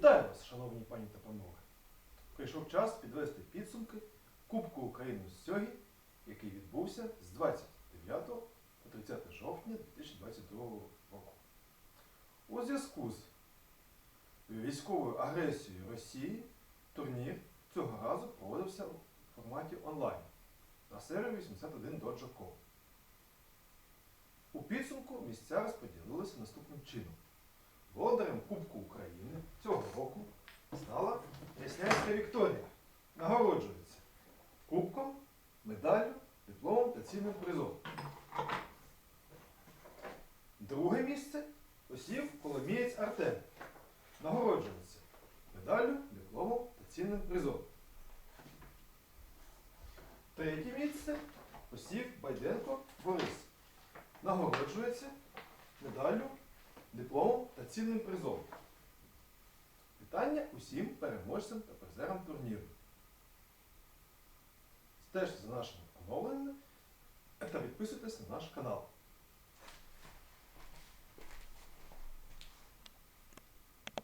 Шановні пані та панове, прийшов час підвести підсумки Кубку України з сьогі, який відбувся з 29 по 30 жовтня 2022 року. У зв'язку з військовою агресією Росії турнір цього разу проводився у форматі онлайн на сервері 81.com. У підсумку місця розподілилися наступним чином. Володарем Кубку України цього року стала Яснянська Вікторія. Нагороджується кубком, медаллю, дипломом та цінним призом. Друге місце посів Коломієць Артем. Нагороджується медаллю, дипломом та цінним призом. Третє місце посів Байденко Борис. Нагороджується медаллю, дипломом та цінним призом. Вітання усім переможцям та призерам турніру. Стежте за нашими оновленнями та підписуйтесь на наш канал.